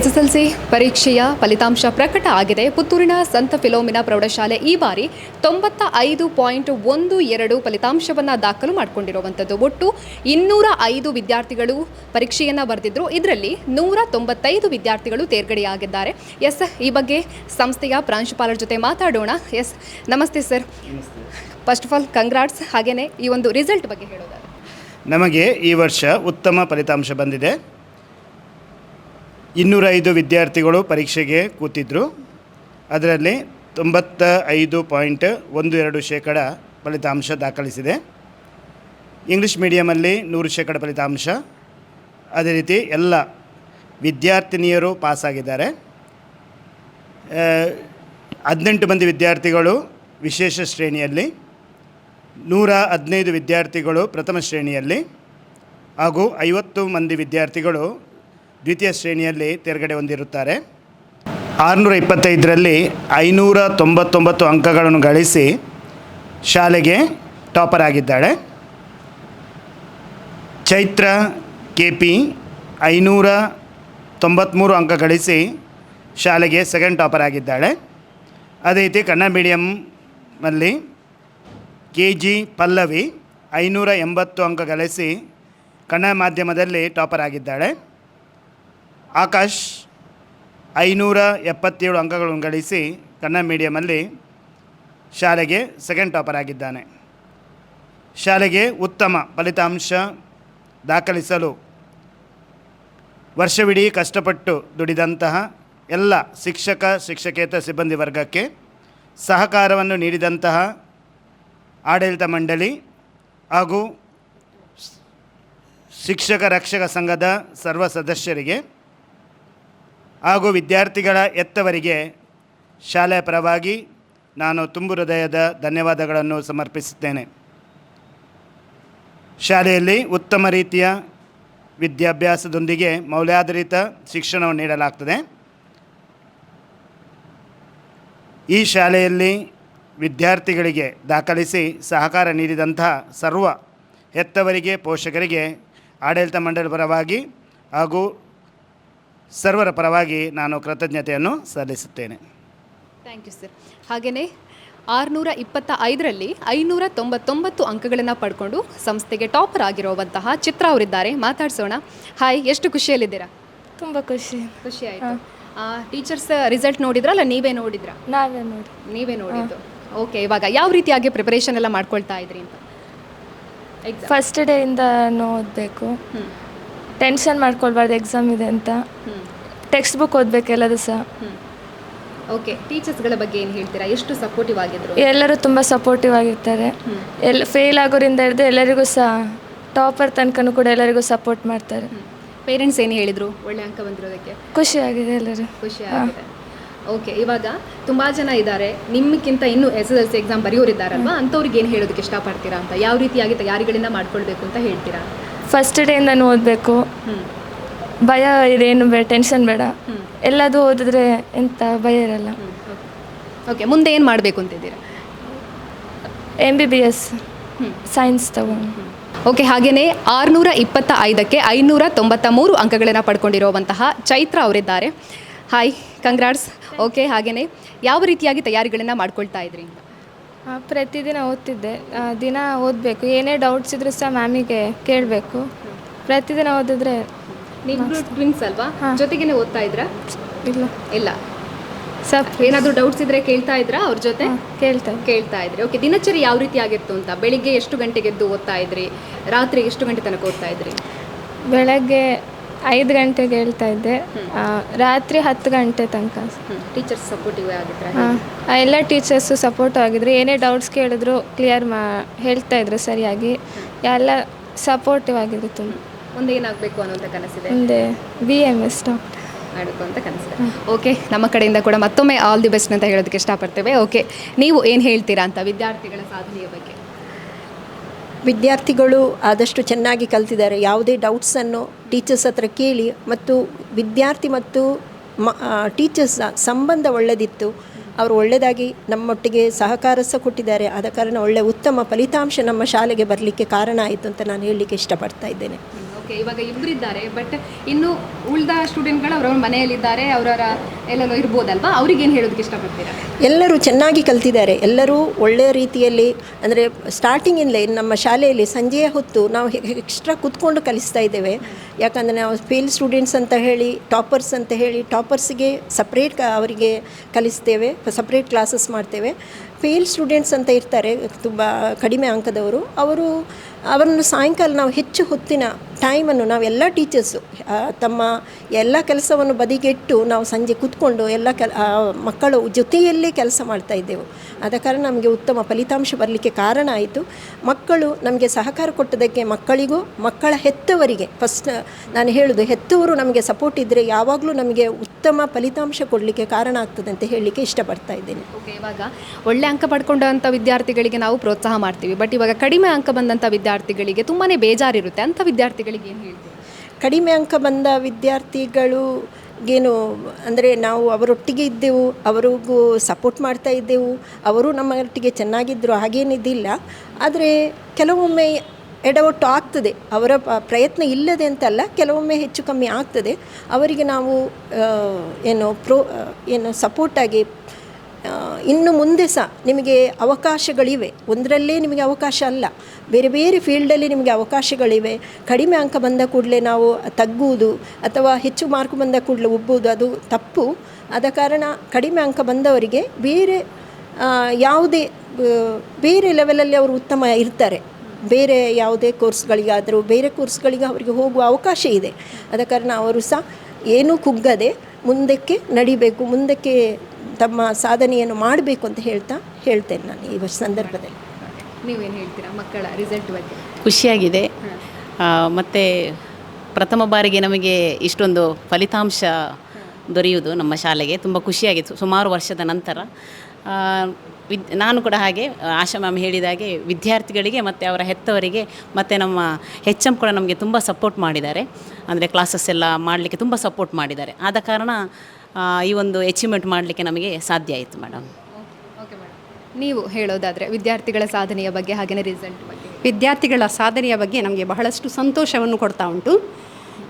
ವೀಕ್ಷಕರೇ S S L C ಪರೀಕ್ಷೆಯ ಫಲಿತಾಂಶ ಪ್ರಕಟ ಆಗಿದೆ. ಪುತ್ತೂರಿನ ಸಂತ ಫಿಲೋಮಿನಾ ಪ್ರೌಢಶಾಲೆ ಈ ಬಾರಿ ತೊಂಬತ್ತ ಐದು ಪಾಯಿಂಟ್ ಒಂದು ಎರಡು ಫಲಿತಾಂಶವನ್ನು ದಾಖಲು ಮಾಡಿಕೊಂಡಿರುವಂಥದ್ದು. ಒಟ್ಟು ಇನ್ನೂರ ಐದು ವಿದ್ಯಾರ್ಥಿಗಳು ಪರೀಕ್ಷೆಯನ್ನು ಬರೆದಿದ್ರು. ಇದರಲ್ಲಿ ನೂರ ತೊಂಬತ್ತೈದು ವಿದ್ಯಾರ್ಥಿಗಳು ತೇರ್ಗಡೆಯಾಗಿದ್ದಾರೆ. ಎಸ್, ಈ ಬಗ್ಗೆ ಸಂಸ್ಥೆಯ ಪ್ರಾಂಶುಪಾಲರ ಜೊತೆ ಮಾತಾಡೋಣ. ಎಸ್, ನಮಸ್ತೆ sir. First of all congrats ಹಾಗೆಯೇ ಈ ಒಂದು ರಿಸಲ್ಟ್ ಬಗ್ಗೆ ಹೇಳೋದಾದ್ರೆ. ನಮಗೆ ಈ ವರ್ಷ ಉತ್ತಮ ಫಲಿತಾಂಶ ಬಂದಿದೆ. ಇನ್ನೂರ ಐದು ವಿದ್ಯಾರ್ಥಿಗಳು ಪರೀಕ್ಷೆಗೆ ಕೂತಿದ್ದರು ಅದರಲ್ಲಿ ತೊಂಬತ್ತ ಐದು ಪಾಯಿಂಟ್ ಒಂದು ಎರಡು ಶೇಕಡ ಫಲಿತಾಂಶ ದಾಖಲಿಸಿದೆ. ಇಂಗ್ಲೀಷ್ ಮೀಡಿಯಮಲ್ಲಿ ನೂರು ಶೇಕಡ ಫಲಿತಾಂಶ. ಅದೇ ರೀತಿ ಎಲ್ಲ ವಿದ್ಯಾರ್ಥಿನಿಯರು ಪಾಸಾಗಿದ್ದಾರೆ. ಹದಿನೆಂಟು ಮಂದಿ ವಿದ್ಯಾರ್ಥಿಗಳು ವಿಶೇಷ ಶ್ರೇಣಿಯಲ್ಲಿ, ನೂರ ಹದಿನೈದು ವಿದ್ಯಾರ್ಥಿಗಳು ಪ್ರಥಮ ಶ್ರೇಣಿಯಲ್ಲಿ ಹಾಗೂ ಐವತ್ತು ಮಂದಿ ವಿದ್ಯಾರ್ಥಿಗಳು ದ್ವಿತೀಯ ಶ್ರೇಣಿಯಲ್ಲಿ ತೇರ್ಗಡೆ ಹೊಂದಿರುತ್ತಾರೆ. ಆರುನೂರ ಇಪ್ಪತ್ತೈದರಲ್ಲಿ ಐನೂರ ತೊಂಬತ್ತೊಂಬತ್ತು ಅಂಕಗಳನ್ನು ಗಳಿಸಿ ಶಾಲೆಗೆ ಟಾಪರ್ ಆಗಿದ್ದಾಳೆ. ಚೈತ್ರ ಕೆ ಪಿ ಐನೂರ ತೊಂಬತ್ತ್ಮೂರು ಅಂಕ ಗಳಿಸಿ ಶಾಲೆಗೆ ಸೆಕೆಂಡ್ ಟಾಪರ್ ಆಗಿದ್ದಾಳೆ. ಅದೇ ರೀತಿ ಕನ್ನಡ ಮೀಡಿಯಮ್ಮಲ್ಲಿ ಕೆ ಜಿ ಪಲ್ಲವಿ ಐನೂರ ಎಂಬತ್ತು ಅಂಕ ಗಳಿಸಿ ಕನ್ನಡ ಮಾಧ್ಯಮದಲ್ಲಿ ಟಾಪರ್ ಆಗಿದ್ದಾಳೆ. ಆಕಾಶ್, ಐನೂರ ಎಪ್ಪತ್ತೇಳು ಅಂಕಗಳನ್ನು ಗಳಿಸಿ ಕನ್ನಡ ಮೀಡಿಯಮಲ್ಲಿ ಶಾಲೆಗೆ ಸೆಕೆಂಡ್ ಟಾಪರ್ ಆಗಿದ್ದಾನೆ. ಶಾಲೆಗೆ ಉತ್ತಮ ಫಲಿತಾಂಶ ದಾಖಲಿಸಲು ವರ್ಷವಿಡೀ ಕಷ್ಟಪಟ್ಟು ದುಡಿದಂತಹ ಎಲ್ಲ ಶಿಕ್ಷಕ, ಶಿಕ್ಷಕೇತರ ಸಿಬ್ಬಂದಿ ವರ್ಗಕ್ಕೆ ಸಹಕಾರವನ್ನು ನೀಡಿದಂತಹ ಆಡಳಿತ ಮಂಡಳಿ ಹಾಗೂ ಶಿಕ್ಷಕ, ರಕ್ಷಕ ಸಂಘದ ಸರ್ವ ಸದಸ್ಯರಿಗೆ ಹಾಗೂ ವಿದ್ಯಾರ್ಥಿಗಳ ಎತ್ತವರಿಗೆ ಶಾಲೆಯ ಪರವಾಗಿ ನಾನು ತುಂಬು ಹೃದಯದ ಧನ್ಯವಾದಗಳನ್ನು ಸಮರ್ಪಿಸುತ್ತೇನೆ. ಶಾಲೆಯಲ್ಲಿ ಉತ್ತಮ ರೀತಿಯ ವಿದ್ಯಾಭ್ಯಾಸದೊಂದಿಗೆ ಮೌಲ್ಯಾಧಾರಿತ ಶಿಕ್ಷಣವನ್ನು ನೀಡಲಾಗ್ತದೆ. ಈ ಶಾಲೆಯಲ್ಲಿ ವಿದ್ಯಾರ್ಥಿಗಳಿಗೆ ದಾಖಲಿಸಿ ಸಹಕಾರ ನೀಡಿದಂತಹ ಸರ್ವ ಹೆತ್ತವರಿಗೆ ಪೋಷಕರಿಗೆ, ಆಡಳಿತ ಮಂಡಳಿ ಪರವಾಗಿ ಹಾಗೂ ಸರ್ವರ ಪರವಾಗಿ ನಾನು ಕೃತಜ್ಞತೆಯನ್ನು ಸಲ್ಲಿಸುತ್ತೇನೆ. ಥ್ಯಾಂಕ್ ಯು ಸರ್ ಹಾಗೆಯೇ ಆರುನೂರ ಇಪ್ಪತ್ತ ಐದರಲ್ಲಿ ಐನೂರ ತೊಂಬತ್ತೊಂಬತ್ತು ಅಂಕಗಳನ್ನು ಪಡ್ಕೊಂಡು ಸಂಸ್ಥೆಗೆ ಟಾಪರ್ ಆಗಿರುವಂತಹ ಚಿತ್ರ ಅವರಿದ್ದಾರೆ. ಮಾತಾಡ್ಸೋಣ. ಹಾಯ್ ಎಷ್ಟು ಖುಷಿಯಲ್ಲಿದ್ದೀರಾ? ತುಂಬ ಖುಷಿ. ಖುಷಿ ಆಯಿತು. ಟೀಚರ್ಸ್ ರಿಸಲ್ಟ್ ನೋಡಿದ್ರಲ್ಲ ನೀವೇ ನೋಡಿದ್ರಾ? ನಾವೇ ನೋಡಿ. ನೀವೇ ನೋಡಿದ್ದು. ಓಕೆ ಇವಾಗ ಯಾವ ರೀತಿಯಾಗಿ ಪ್ರಿಪರೇಷನ್ ಎಲ್ಲ ಮಾಡ್ಕೊಳ್ತಾ ಇದ್ರಿ ಅಂತ? ಎಕ್ಸಾಮ್ ಫಸ್ಟ್ ಡೇ ಇಂದ ಹ್ಞೂ ಟೆನ್ಷನ್ ಮಾಡ್ಕೊಳ್ಬಾರ್ದು ಎಕ್ಸಾಮ್ ಇದೆ ಅಂತ. ಟೆಕ್ಸ್ಟ್ ಬುಕ್ ಓದಬೇಕು ಎಲ್ಲದು ಸಹ. ಓಕೆ ಟೀಚರ್ಸ್ಗಳ ಬಗ್ಗೆ ಏನು ಹೇಳ್ತೀರಾ? ಎಷ್ಟು ಸಪೋರ್ಟಿವ್ ಆಗಿದ್ರು? ಎಲ್ಲರೂ ತುಂಬ ಸಪೋರ್ಟಿವ್ ಆಗಿರ್ತಾರೆ. ಎಲ್ಲ ಫೇಲ್ ಆಗೋರಿಂದ ಹಿಡಿದು ಎಲ್ಲರಿಗೂ ಸಹ ಟಾಪರ್ ತನಕನೂ ಕೂಡ ಎಲ್ಲರಿಗೂ ಸಪೋರ್ಟ್ ಮಾಡ್ತಾರೆ. ಪೇರೆಂಟ್ಸ್ ಏನು ಹೇಳಿದರು? ಒಳ್ಳೆ ಅಂಕ ಬಂದಿರೋದಕ್ಕೆ? ಖುಷಿಯಾಗಿದೆ ಎಲ್ಲರೂ. ಖುಷಿ ಆಗಿದೆ. ಓಕೆ ಇವಾಗ ತುಂಬ ಜನ ಇದ್ದಾರೆ. ನಿಮ್ಗಿಂತ ಇನ್ನೂ S S L C exam ಬರೆಯೋರಿದ್ದಾರಲ್ವಾ? ಅಂಥವ್ರಿಗೆ ಏನು ಹೇಳೋದಕ್ಕೆ ಇಷ್ಟಪಡ್ತೀರಾ ಅಂತ? ಯಾವ ರೀತಿಯಾಗಿ ತಯಾರಿಗಳಿಂದ ಮಾಡ್ಕೊಳ್ಬೇಕು ಅಂತ ಹೇಳ್ತೀರಾ? ಫಸ್ಟ್ ಡೇಯಿಂದನೂ ಓದಬೇಕು ಭಯ ಇದೇನು ಬೇಡ ಟೆನ್ಷನ್ ಬೇಡ. ಎಲ್ಲದೂ ಓದಿದ್ರೆ ಎಂತ ಭಯ ಇರಲ್ಲ. ಓಕೆ ಮುಂದೆ ಏನು ಮಾಡಬೇಕು ಅಂತಿದ್ದೀರಾ? M B B S science ತಗೊಂಡು ಓಕೆ ಹಾಗೆಯೇ ಆರುನೂರ ಇಪ್ಪತ್ತ ಐದಕ್ಕೆ ಐನೂರ ತೊಂಬತ್ತ ಮೂರು ಅಂಕಗಳನ್ನು ಪಡ್ಕೊಂಡಿರುವಂತಹ ಚೈತ್ರ ಅವರಿದ್ದಾರೆ. ಹಾಯ್ ಕಂಗ್ರಾಟ್ಸ್ ಓಕೆ ಹಾಗೆಯೇ ಯಾವ ರೀತಿಯಾಗಿ ತಯಾರಿಗಳನ್ನು ಮಾಡ್ಕೊಳ್ತಾ ಇದ್ರಿ? ಪ್ರತಿದಿನ ಓದ್ತಿದ್ದೆ. ದಿನ ಓದಬೇಕು. ಏನೇ ಡೌಟ್ಸ್ ಇದ್ರೂ ಸಹ ಮ್ಯಾಮಿಗೆ ಕೇಳಬೇಕು. ಪ್ರತಿದಿನ ಓದಿದ್ರೆ ನೀವು ಟ್ವಿನ್ಸ್ ಅಲ್ವಾ? ಜೊತೆಗೇನೆ ಓದ್ತಾ ಇದ್ರಾ? ಇಲ್ಲ. ಇಲ್ಲ. ಸರ್ ಏನಾದರೂ ಡೌಟ್ಸ್ ಇದ್ರೆ ಕೇಳ್ತಾ ಇದ್ರಾ ಅವ್ರ ಜೊತೆ? ಕೇಳ್ತಾ ಕೇಳ್ತಾ ಇದ್ರಿ. ಓಕೆ ದಿನಚರಿ ಯಾವ ರೀತಿ ಆಗಿತ್ತು ಅಂತ? ಬೆಳಿಗ್ಗೆ ಎಷ್ಟು ಗಂಟೆಗೆ ಎದ್ದು ಓದ್ತಾ ಇದ್ರಿ? ರಾತ್ರಿ ಎಷ್ಟು ಗಂಟೆ ತನಕ ಓದ್ತಾ ಇದ್ರಿ? ಬೆಳಗ್ಗೆ ಐದು ಗಂಟೆಗೆ ಹೇಳ್ತಾ ಇದ್ದೆ. ಆ, ರಾತ್ರಿ ಹತ್ತು ಗಂಟೆ ತನಕ. ಟೀಚರ್ಸ್ ಸಪೋರ್ಟಿವ್ ಆಗಿದ್ರ? ಆ, ಆ ಎಲ್ಲ ಟೀಚರ್ಸು ಸಪೋರ್ಟ್ ಆಗಿದ್ರು. ಏನೇ ಡೌಟ್ಸ್ ಕೇಳಿದ್ರು ಕ್ಲಿಯರ್ ಮಾ ಹೇಳ್ತಾ ಇದ್ರು ಸರಿಯಾಗಿ. ಎಲ್ಲ ಸಪೋರ್ಟಿವ್ ಆಗಿದ್ರು ತುಂಬ. ಮುಂದೆ ಏನಾಗಬೇಕು ಅನ್ನೋಂಥ ಕನಸಿದೆ? ಮುಂದೆ ಬಿ ಎಂ ಎಸ್ ಡಾಕ್ಟರ್ ಮಾಡಬೇಕು ಅಂತ ಕನಸಿದೆ. ಓಕೆ ನಮ್ಮ ಕಡೆಯಿಂದ ಕೂಡ ಮತ್ತೊಮ್ಮೆ ಆಲ್ ದಿ ಬೆಸ್ಟ್ ಅಂತ ಹೇಳೋದಕ್ಕೆ ಇಷ್ಟಪಡ್ತೇವೆ. ಓಕೆ ನೀವು ಏನು ಹೇಳ್ತೀರಾ ಅಂತ ವಿದ್ಯಾರ್ಥಿಗಳ ಸಾಧನೆಯ ಬಗ್ಗೆ. ವಿದ್ಯಾರ್ಥಿಗಳು ಆದಷ್ಟು ಚೆನ್ನಾಗಿ ಕಲ್ತಿದ್ದಾರೆ. ಯಾವುದೇ ಡೌಟ್ಸನ್ನು ಟೀಚರ್ಸ್ ಹತ್ರ ಕೇಳಿ ಮತ್ತು ವಿದ್ಯಾರ್ಥಿ ಮತ್ತು ಮ ಟೀಚರ್ಸ್ ಸಂಬಂಧ ಒಳ್ಳೆದಿತ್ತು. ಅವರು ಒಳ್ಳೆಯದಾಗಿ ನಮ್ಮೊಟ್ಟಿಗೆ ಸಹಕಾರ ಸಹ ಕೊಟ್ಟಿದ್ದಾರೆ. ಆದ ಕಾರಣ ಒಳ್ಳೆಯ ಉತ್ತಮ ಫಲಿತಾಂಶ ನಮ್ಮ ಶಾಲೆಗೆ ಬರಲಿಕ್ಕೆ ಕಾರಣ ಆಯಿತು ಅಂತ ನಾನು ಹೇಳಲಿಕ್ಕೆ ಇಷ್ಟಪಡ್ತಾ ಇದ್ದೇನೆ. ಓಕೆ, ಇವಾಗ ಇಬ್ಬರಿದ್ದಾರೆ ಬಟ್ ಇನ್ನು ಉಳಿದ ಸ್ಟೂಡೆಂಟ್ಗಳು ಅವರವ್ರ ಮನೆಯಲ್ಲಿದ್ದಾರೆ, ಅವರವರ ಎಲ್ಲೆಲ್ಲೋ ಇರ್ಬೋದಲ್ವಾ? ಅವ್ರಿಗೇನು ಹೇಳೋದಕ್ಕೆ ಇಷ್ಟಪಡ್ತೀರಾ? ಎಲ್ಲರೂ ಚೆನ್ನಾಗಿ ಕಲ್ತಿದ್ದಾರೆ. ಎಲ್ಲರೂ ಒಳ್ಳೆಯ ರೀತಿಯಲ್ಲಿ, ಅಂದರೆ ಸ್ಟಾರ್ಟಿಂಗಿಂದಲೇ ನಮ್ಮ ಶಾಲೆಯಲ್ಲಿ ಸಂಜೆಯ ಹೊತ್ತು ನಾವು ಎಕ್ಸ್ಟ್ರಾ ಕೂತ್ಕೊಂಡು ಕಲಿಸ್ತಾ ಇದ್ದೇವೆ. ಯಾಕಂದರೆ ನಾವು ಫೇಲ್ ಸ್ಟೂಡೆಂಟ್ಸ್ ಅಂತ ಹೇಳಿ ಟಾಪರ್ಸ್ ಅಂತ ಹೇಳಿ ಟಾಪರ್ಸ್ಗೆ ಸಪ್ರೇಟ್ ಅವರಿಗೆ ಕಲಿಸ್ತೇವೆ ಸಪ್ರೇಟ್ ಕ್ಲಾಸಸ್ ಮಾಡ್ತೇವೆ. ಫೇಲ್ ಸ್ಟೂಡೆಂಟ್ಸ್ ಅಂತ ಇರ್ತಾರೆ, ತುಂಬ ಕಡಿಮೆ ಅಂಕದವರು. ಅವರು, ಅವರನ್ನು ಸಾಯಂಕಾಲ ನಾವು ಹೆಚ್ಚು ಹೊತ್ತಿನ ಟೈಮನ್ನು ನಾವೆಲ್ಲ ಟೀಚರ್ಸು ತಮ್ಮ ಎಲ್ಲ ಕೆಲಸವನ್ನು ಬದಿಗೆಟ್ಟು ನಾವು ಸಂಜೆ ಕೂತ್ಕೊಂಡು ಎಲ್ಲ ಕೆಲ ಮಕ್ಕಳು ಜೊತೆಯಲ್ಲೇ ಕೆಲಸ ಮಾಡ್ತಾ ಇದ್ದೆವು. ಆದ ಕಾರಣ ನಮಗೆ ಉತ್ತಮ ಫಲಿತಾಂಶ ಬರಲಿಕ್ಕೆ ಕಾರಣ ಆಯಿತು. ಮಕ್ಕಳು ನಮಗೆ ಸಹಕಾರ ಕೊಟ್ಟದಕ್ಕೆ ಮಕ್ಕಳಿಗೂ, ಮಕ್ಕಳ ಹೆತ್ತವರಿಗೆ ಫಸ್ಟ್ ನಾನು ಹೇಳೋದು ಹೆತ್ತವರು ನಮಗೆ ಸಪೋರ್ಟ್ ಇದ್ದರೆ ಯಾವಾಗಲೂ ನಮಗೆ ಉತ್ತಮ ಫಲಿತಾಂಶ ಕೊಡಲಿಕ್ಕೆ ಕಾರಣ ಆಗ್ತದೆ ಅಂತ ಹೇಳಲಿಕ್ಕೆ ಇಷ್ಟಪಡ್ತಾ ಇದ್ದೇನೆ. ಓಕೆ, ಇವಾಗ ಒಳ್ಳೆ ಅಂಕ ಪಡ್ಕೊಂಡಂಥ ವಿದ್ಯಾರ್ಥಿಗಳಿಗೆ ನಾವು ಪ್ರೋತ್ಸಾಹ ಮಾಡ್ತೀವಿ. ಬಟ್ ಇವಾಗ ಕಡಿಮೆ ಅಂಕ ಬಂದಂಥ ವಿದ್ಯಾರ್ಥಿಗಳಿಗೆ ತುಂಬಾ ಬೇಜಾರಿರುತ್ತೆ. ಅಂಥ ವಿದ್ಯಾರ್ಥಿಗಳಿಗೆ ಏನು ಹೇಳ್ತೀವಿ ಕಡಿಮೆ ಅಂಕ ಬಂದ ವಿದ್ಯಾರ್ಥಿಗಳು ಏನು, ಅಂದರೆ ನಾವು ಅವರೊಟ್ಟಿಗೆ ಇದ್ದೆವು, ಅವರಿಗೂ ಸಪೋರ್ಟ್ ಮಾಡ್ತಾ ಇದ್ದೆವು, ಅವರು ನಮ್ಮೊಟ್ಟಿಗೆ ಚೆನ್ನಾಗಿದ್ದರು ಹಾಗೇನಿದ್ದಿಲ್ಲ ಆದರೆ ಕೆಲವೊಮ್ಮೆ ಎಡವಟ್ಟು ಆಗ್ತದೆ, ಅವರ ಪ್ರಯತ್ನ ಇಲ್ಲದೆ ಅಂತಲ್ಲ ಕೆಲವೊಮ್ಮೆ ಹೆಚ್ಚು ಕಮ್ಮಿ ಆಗ್ತದೆ. ಅವರಿಗೆ ನಾವು ಏನು ಪ್ರೋ ಏನು ಸಪೋರ್ಟಾಗಿ ಇನ್ನು ಮುಂದೆ ಸಹ ನಿಮಗೆ ಅವಕಾಶಗಳಿವೆ. ಒಂದರಲ್ಲೇ ನಿಮಗೆ ಅವಕಾಶ ಅಲ್ಲ. ಬೇರೆ ಬೇರೆ ಫೀಲ್ಡಲ್ಲಿ ನಿಮಗೆ ಅವಕಾಶಗಳಿವೆ. ಕಡಿಮೆ ಅಂಕ ಬಂದ ಕೂಡಲೇ ನಾವು ತಗ್ಗುವುದು ಅಥವಾ ಹೆಚ್ಚು ಮಾರ್ಕ್ ಬಂದ ಕೂಡಲೇ ಉಬ್ಬುವುದು ಅದು ತಪ್ಪು. ಆದ ಕಾರಣ ಕಡಿಮೆ ಅಂಕ ಬಂದವರಿಗೆ ಬೇರೆ ಯಾವುದೇ ಬೇರೆ ಲೆವೆಲಲ್ಲಿ ಅವರು ಉತ್ತಮ ಇರ್ತಾರೆ. ಬೇರೆ ಯಾವುದೇ ಕೋರ್ಸ್ಗಳಿಗಾದರೂ, ಬೇರೆ ಕೋರ್ಸ್ಗಳಿಗೆ ಅವರಿಗೆ ಹೋಗುವ ಅವಕಾಶ ಇದೆ. ಆದ ಕಾರಣ ಅವರು ಸಹ ಏನೂ ಕುಗ್ಗದೆ ಮುಂದಕ್ಕೆ ನಡಿಬೇಕು. ಮುಂದಕ್ಕೆ ತಮ್ಮ ಸಾಧನೆಯನ್ನು ಮಾಡಬೇಕು ಅಂತ ಹೇಳ್ತಾ ಹೇಳ್ತೇನೆ ನಾನು ಈ ವರ್ಷ ಸಂದರ್ಭದಲ್ಲಿ. ನೀವೇನು ಹೇಳ್ತೀರಾ ಮಕ್ಕಳ ರಿಸಲ್ಟ್ ಬಗ್ಗೆ? ಖುಷಿಯಾಗಿದೆ. ಮತ್ತು ಪ್ರಥಮ ಬಾರಿಗೆ ನಮಗೆ ಇಷ್ಟೊಂದು ಫಲಿತಾಂಶ ದೊರೆಯುವುದು ನಮ್ಮ ಶಾಲೆಗೆ. ತುಂಬ ಖುಷಿಯಾಗಿತ್ತು ಸುಮಾರು ವರ್ಷದ ನಂತರ. ವಿದ್ ನಾನು ಕೂಡ ಹಾಗೆ ಆಶಾ ಮ್ಯಾಮ್ ಹೇಳಿದ ಹಾಗೆ ವಿದ್ಯಾರ್ಥಿಗಳಿಗೆ ಮತ್ತು ಅವರ ಹೆತ್ತವರಿಗೆ ಮತ್ತು ನಮ್ಮ ಹೆಚ್ ಎಂ ಕೂಡ ನಮಗೆ ತುಂಬ ಸಪೋರ್ಟ್ ಮಾಡಿದ್ದಾರೆ. ಅಂದರೆ ಕ್ಲಾಸಸ್ ಎಲ್ಲ ಮಾಡಲಿಕ್ಕೆ ತುಂಬ ಸಪೋರ್ಟ್ ಮಾಡಿದ್ದಾರೆ. ಆದ ಕಾರಣ ಈ ಒಂದು ಅಚೀವ್ಮೆಂಟ್ ಮಾಡಲಿಕ್ಕೆ ನಮಗೆ ಸಾಧ್ಯ ಆಯಿತು ಮೇಡಮ್ ಓಕೆ ಮೇಡಮ್ ನೀವು ಹೇಳೋದಾದರೆ ವಿದ್ಯಾರ್ಥಿಗಳ ಸಾಧನೆಯ ಬಗ್ಗೆ ಹಾಗೆಯೇ ರಿಸಲ್ಟ್ ಬಗ್ಗೆ. ವಿದ್ಯಾರ್ಥಿಗಳ ಸಾಧನೆಯ ಬಗ್ಗೆ ನಮಗೆ ಬಹಳಷ್ಟು ಸಂತೋಷವನ್ನು ಕೊಡ್ತಾ ಉಂಟು.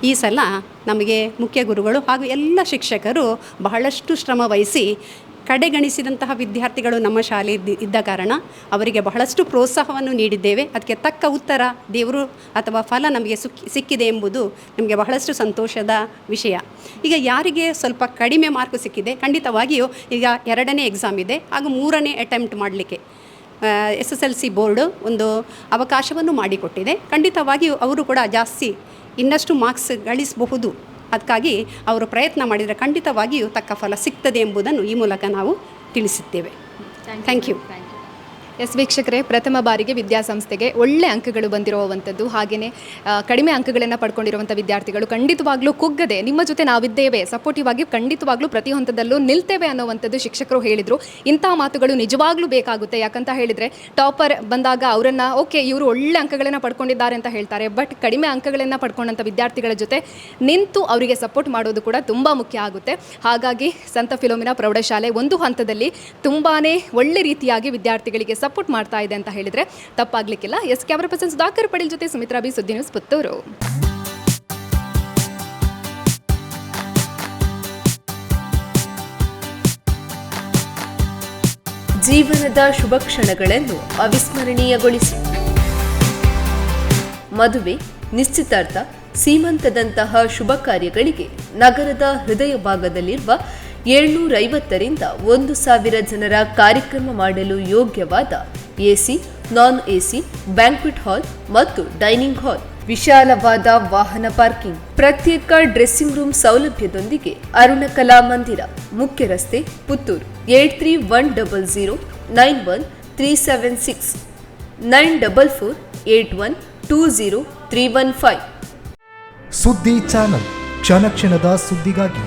ಈ ಸಲ ನಮಗೆ ಮುಖ್ಯ ಗುರುಗಳು ಹಾಗೂ ಎಲ್ಲ ಶಿಕ್ಷಕರು ಬಹಳಷ್ಟು ಶ್ರಮ ವಹಿಸಿ ಕಡೆಗಣಿಸಿದಂತಹ ವಿದ್ಯಾರ್ಥಿಗಳು ನಮ್ಮ ಶಾಲೆ ಇದ್ದ- ಕಾರಣ ಅವರಿಗೆ ಬಹಳಷ್ಟು ಪ್ರೋತ್ಸಾಹವನ್ನು ನೀಡಿದ್ದೇವೆ. ಅದಕ್ಕೆ ತಕ್ಕ ಉತ್ತರ ದೇವರು ಅಥವಾ ಫಲ ನಮಗೆ ಸುಕ್ಕಿ ಸಿಕ್ಕಿದೆ ಎಂಬುದು ನಮಗೆ ಬಹಳಷ್ಟು ಸಂತೋಷದ ವಿಷಯ. ಈಗ ಯಾರಿಗೆ ಸ್ವಲ್ಪ ಕಡಿಮೆ ಮಾರ್ಕ್ ಸಿಕ್ಕಿದೆ, ಖಂಡಿತವಾಗಿಯೂ ಈಗ ಎರಡನೇ ಎಕ್ಸಾಮ್ ಇದೆ, ಹಾಗೂ ಮೂರನೇ ಅಟೆಂಪ್ಟ್ ಮಾಡಲಿಕ್ಕೆ S S L C board ಒಂದು ಅವಕಾಶವನ್ನು ಮಾಡಿಕೊಟ್ಟಿದೆ. ಖಂಡಿತವಾಗಿಯೂ ಅವರು ಕೂಡ ಜಾಸ್ತಿ ಇನ್ನಷ್ಟು ಮಾರ್ಕ್ಸ್ ಗಳಿಸಬಹುದು. ಅದಕ್ಕಾಗಿ ಅವರು ಪ್ರಯತ್ನ ಮಾಡಿದರೆ ಖಂಡಿತವಾಗಿಯೂ ತಕ್ಕ ಫಲ ಸಿಗ್ತದೆ ಎಂಬುದನ್ನು ಈ ಮೂಲಕ ನಾವು ತಿಳಿಸುತ್ತೇವೆ ಥ್ಯಾಂಕ್ ಯು ಎಸ್ ವೀಕ್ಷಕರೇ, ಪ್ರಥಮ ಬಾರಿಗೆ ವಿದ್ಯಾಸಂಸ್ಥೆಗೆ ಒಳ್ಳೆ ಅಂಕಗಳು ಬಂದಿರುವಂಥದ್ದು. ಹಾಗೆಯೇ ಕಡಿಮೆ ಅಂಕಗಳನ್ನು ಪಡ್ಕೊಂಡಿರುವಂಥ ವಿದ್ಯಾರ್ಥಿಗಳು ಖಂಡಿತವಾಗ್ಲೂ ಕುಗ್ಗದೆ, ನಿಮ್ಮ ಜೊತೆ ನಾವಿದ್ದೇವೆ ಸಪೋರ್ಟಿವ್ ಆಗಿ ಖಂಡಿತವಾಗ್ಲೂ ಪ್ರತಿ ಹಂತದಲ್ಲೂ ನಿಲ್ತೇವೆ ಅನ್ನೋವಂಥದ್ದು ಶಿಕ್ಷಕರು ಹೇಳಿದರು. ಇಂಥ ಮಾತುಗಳು ನಿಜವಾಗ್ಲೂ ಬೇಕಾಗುತ್ತೆ. ಯಾಕಂತ ಹೇಳಿದರೆ, ಟಾಪರ್ ಬಂದಾಗ ಅವರನ್ನು, ಓಕೆ, ಇವರು ಒಳ್ಳೆ ಅಂಕಗಳನ್ನು ಪಡ್ಕೊಂಡಿದ್ದಾರೆ ಅಂತ ಹೇಳ್ತಾರೆ. ಬಟ್ ಕಡಿಮೆ ಅಂಕಗಳನ್ನು ಪಡ್ಕೊಂಡಂಥ ವಿದ್ಯಾರ್ಥಿಗಳ ಜೊತೆ ನಿಂತು ಅವರಿಗೆ ಸಪೋರ್ಟ್ ಮಾಡೋದು ಕೂಡ ತುಂಬ ಮುಖ್ಯ ಆಗುತ್ತೆ. ಹಾಗಾಗಿ, ಸಂತ ಫಿಲೋಮಿನ ಪ್ರೌಢಶಾಲೆ ಒಂದು ಹಂತದಲ್ಲಿ ತುಂಬಾ ಒಳ್ಳೆ ರೀತಿಯಾಗಿ ವಿದ್ಯಾರ್ಥಿಗಳಿಗೆ ಸಪೋರ್ಟ್ ಮಾಡ್ತಾ ಇದೆ ಅಂತ ಹೇಳಿದ್ರೆ ತಪ್ಪಾಗ್ಲಿಕ್ಕಿಲ್ಲ. ಎಸ್ ಕ್ಯಾಮರಾ ಪರ್ಸನ್ ಸುಧಾಕರ್ ಪಡೀಲ್ ಜೊತೆ ಸುಮಿತ್ರಾ ಬಿ ಸುದ್ದಿ ನ್ಯೂಸ್ ಪುತ್ತೂರು. ಜೀವನದ ಶುಭ ಕ್ಷಣಗಳನ್ನು ಅವಿಸ್ಮರಣೀಯಗೊಳಿಸಿ. ಮದುವೆ, ನಿಶ್ಚಿತಾರ್ಥ, ಸೀಮಂತದಂತಹ ಶುಭ ಕಾರ್ಯಗಳಿಗೆ ನಗರದ ಹೃದಯ ಭಾಗದಲ್ಲಿರುವ ಏಳ್ನೂರ ಐವತ್ತರಿಂದ ಒಂದು ಸಾವಿರ ಜನರ ಕಾರ್ಯಕ್ರಮ ಮಾಡಲು ಯೋಗ್ಯವಾದ AC, non AC, banquet hall ಮತ್ತು ಡೈನಿಂಗ್ ಹಾಲ್, ವಿಶಾಲವಾದ ವಾಹನ ಪಾರ್ಕಿಂಗ್, ಪ್ರತ್ಯೇಕ ಡ್ರೆಸ್ಸಿಂಗ್ ರೂಮ್ ಸೌಲಭ್ಯದೊಂದಿಗೆ ಅರುಣ ಕಲಾ ಮಂದಿರ, ಮುಖ್ಯ ರಸ್ತೆ, Puttur eight three one double zero nine one three seven six nine double four eight one two zero three one five. Suddi channel ಕ್ಷಣ ಕ್ಷಣದ ಸುದ್ದಿಗಾಗಿ